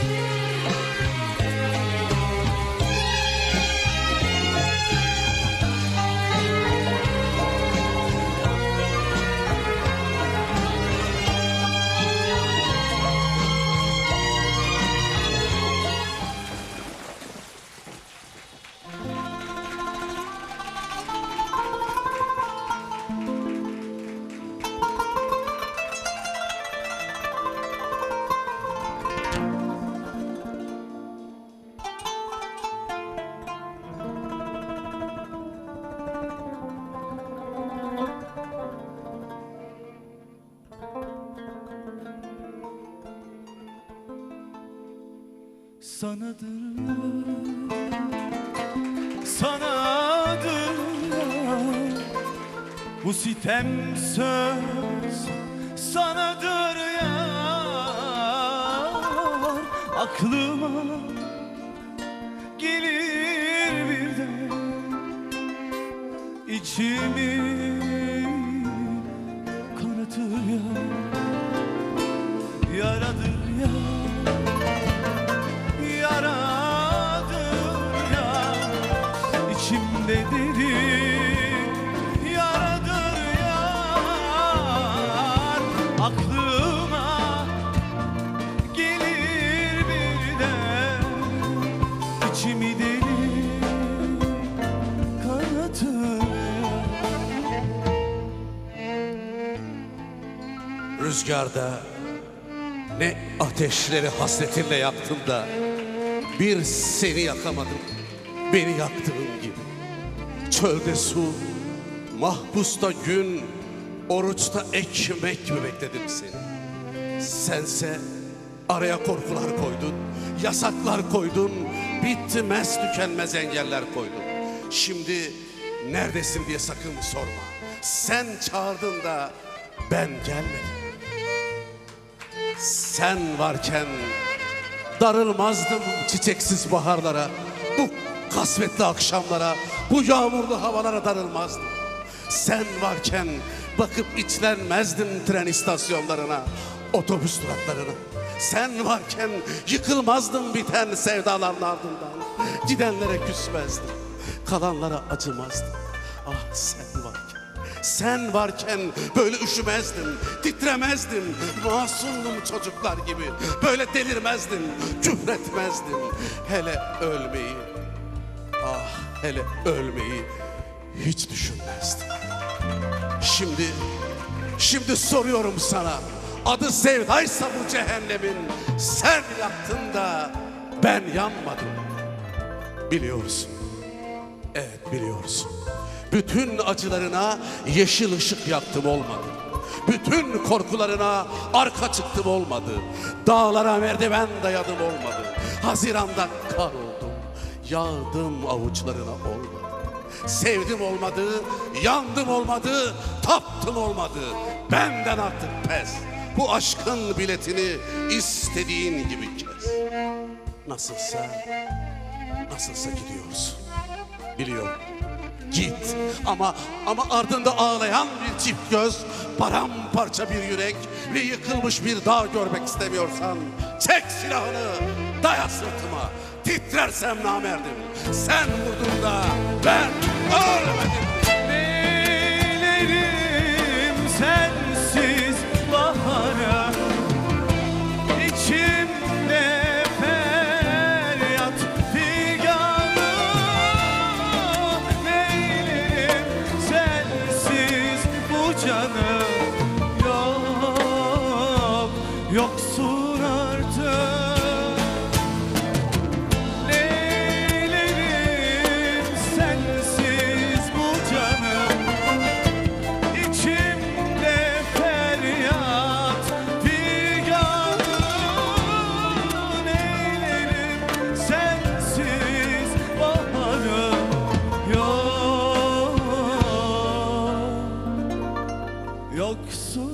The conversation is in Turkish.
Yeah. Sanadır. Sanadır Bu sitem söz Sanadır ya Aklıma Gelir birden içimi kanatır ya içimde derin yaradır yar aklıma gelir birden. İçimi deli kanatır. Rüzgarda ne ateşleri hasretinle yaktım da bir seni yakamadım. Beni yaktığın gibi. Çölde su, mahpusta gün, oruçta ekmek mi bekledim seni? Sense araya korkular koydun, yasaklar koydun, bitmez tükenmez engeller koydun. Şimdi neredesin diye sakın sorma. Sen çağırdın da ben gelmedim. Sen varken darılmazdım çiçeksiz baharlara, kasvetli akşamlara, bu yağmurlu havalara darılmazdım. Sen varken bakıp içlenmezdim tren istasyonlarına, otobüs duraklarına. Sen varken yıkılmazdım biten sevdaların ardından. Gidenlere küsmezdim, kalanlara acımazdım. Ah sen varken. Sen varken böyle üşümezdim, titremezdim. Masumdum çocuklar gibi. Böyle delirmezdim, küfretmezdim. Hele ölmeyi, hele ölmeyi hiç düşünmezdim. Şimdi, şimdi soruyorum sana. Adı sevdaysa bu cehennemin sen yaktın da ben yanmadım. Biliyorsun. Evet biliyorsun. Bütün acılarına yeşil ışık yaktım olmadı. Bütün korkularına arka çıktım olmadı. Dağlara merdiven dayadım olmadı. Haziranda kar oldum. Yağdım avuçlarına olmadı. Sevdim olmadı, yandım olmadı, taptım olmadı. Benden artık pes. Bu aşkın biletini istediğin gibi kes. Nasılsa, nasılsa gidiyorsun. Biliyorum. Git ama ama ardında ağlayan bir çift göz, paramparça bir yürek ve yıkılmış bir dağ görmek istemiyorsan çek silahını, daya sırtıma. Titrersem namerdim. Sen vurdun da ben ölmedim. Neylerim sensiz bahara İçimde feryat figanı Neylerim sensiz bu canı Yok, yoksun so